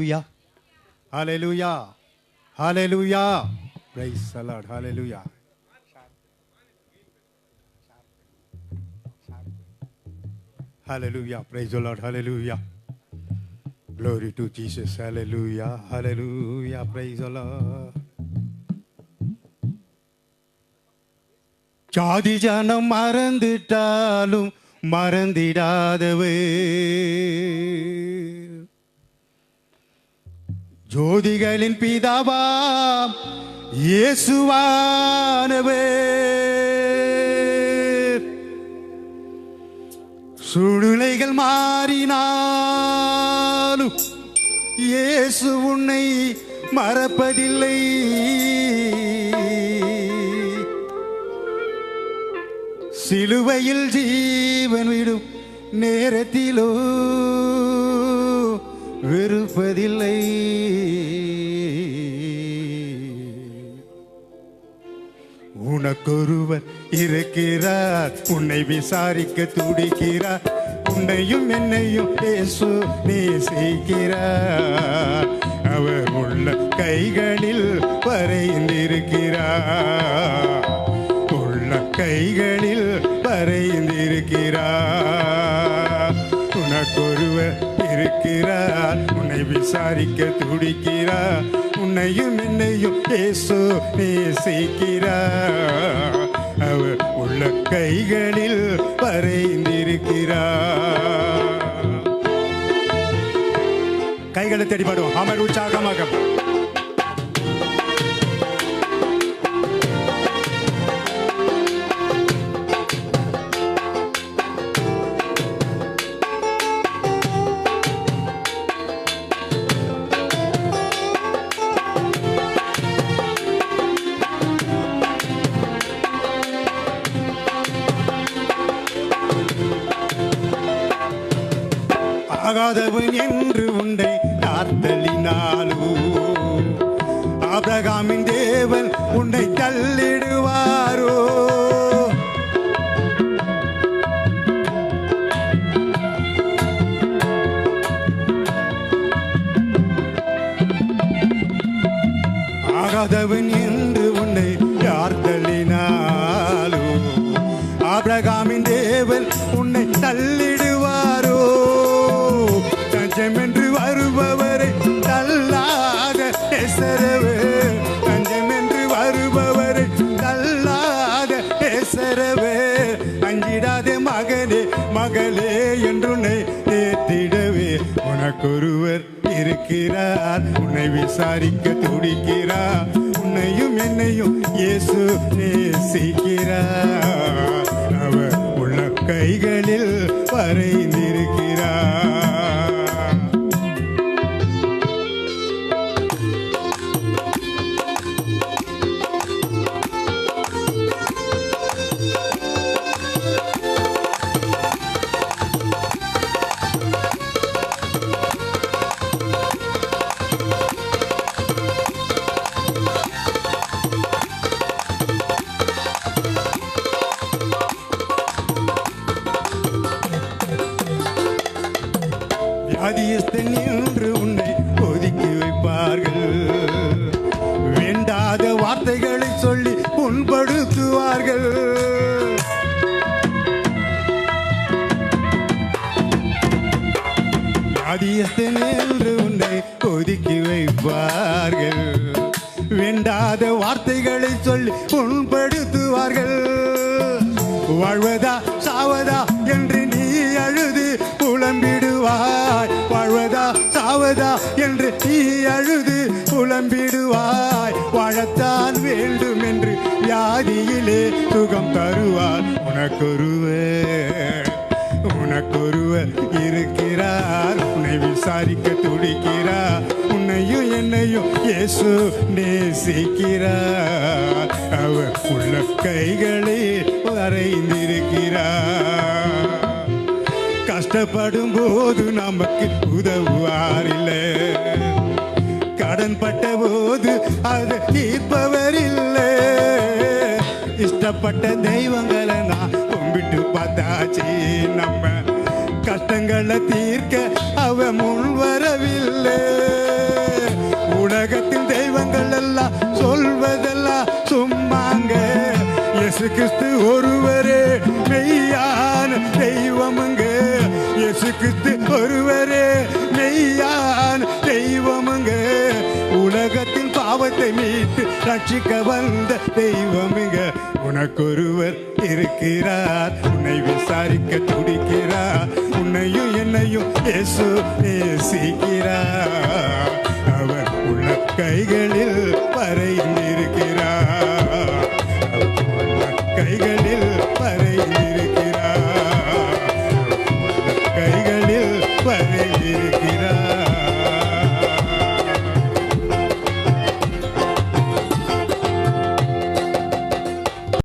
Hallelujah. Hallelujah. Hallelujah. Praise the Lord. Hallelujah. Hallelujah. Praise the Lord. Hallelujah. Glory to Jesus. Hallelujah. Hallelujah. Praise the Lord. ஜாதி ஜனம் மறந்துட்டாலும் மறந்திடாதவே ஜோதிகளின் பிதாவா இயேசுவானவே சூழ்நிலைகள் மாறினாலும் இயேசு உன்னை மறப்பதில்லை. சிலுவையில் ஜீவன் விடும் நேரத்திலோ வெறுப்பதில்லை. உனக்கொருவர் இருக்கிறார். உன்னை விசாரிக்க துடிக்கிறார். உன்னையும் என்னையும் பேசு நேசிக்கிறார் அவர் உள்ள கைகளில் வரைந்திருக்கிறார். உள்ள கைகளில் வரைந்திருக்கிறார். உனக்கொருவர் இருக்கிறார். உன்னை விசாரிக்க துடிக்கிறார். உன்னையும் என்னையும் பேசு நேசிக்கிறார். அவர் உள்ள கைகளில் வரைந்திருக்கிறார். கைகளை தேடி பாடுவோம். அமர் உற்சாகமாக. ஆகாதவன் என்று உண்டை நார்த்தலினாலோ ஆபிரகாமின் தேவன் உன்னை தள்ளிடுவாரோ. ஆகாதவன் என்று மகளே என்றுன்னை தேத்திடவே உனக்கொருவர் இருக்கிறார். உன்னை விசாரிக்க துடிக்கிறார். உன்னையும் என்னையும் இயேசு நேசிக்கிறார். அவர் உள்ள கைகளில் வரை வியாதியஸ்தன் என்று உன்னை ஒதுக்கி வைப்பார்கள். வேண்டாத வார்த்தைகளை சொல்லி புண்படுத்துவார்கள். வியாதியஸ்தன் என்று உன்னை ஒதுக்கி வைப்பார்கள். வேண்டாத வார்த்தைகளை சொல்லி புண்படுத்துவார்கள். வாழ்வதா சாவதா என்று நீ அழுது புலம்பிடுவார் சாவதா என்று நீ அழுது புலம்பிடுவாய். வாழத்தான் வேண்டும் என்று வியாதியிலே சுகம் தருவார். உனக்கொருவர் உனக்கொருவர் இருக்கிறார். உன்னை விசாரிக்க துடிக்கிறார். உன்னையும் என்னையும் இயேசு நேசிக்கிறார். அவர் உள்ள கைகளே வரைந்திருக்கிறார். கஷ்டப்படும் போது நமக்கு உதவுவாரில்லை. கடன் பட்ட போது அதை தீர்ப்பவர் இல்லை இஷ்டப்பட்ட தெய்வங்களை நான் கும்பிட்டு பார்த்தாச்சு. நம்ம கஷ்டங்களை தீர்க்க அவ முன் வரவில்லை. உலகத்தில் தெய்வங்கள் எல்லாம் சொல்வதெல்லாம் சும்மாங்க. இயேசு கிறிஸ்து ஒருவர் இயேசு கிறிஸ்து ஒருவரே மெய்யான் தெய்வமுங்க. உலகத்தின் பாவத்தை மீட்டு ரட்சிக்க வந்த தெய்வமுங்க. உனக்கொருவர் இருக்கிறார் உன்னை விசாரிக்க துடிக்கிறார் உன்னையும் என்னையும் இயேசு நேசிக்கிறார். அவர் உள்ள கைகள் 我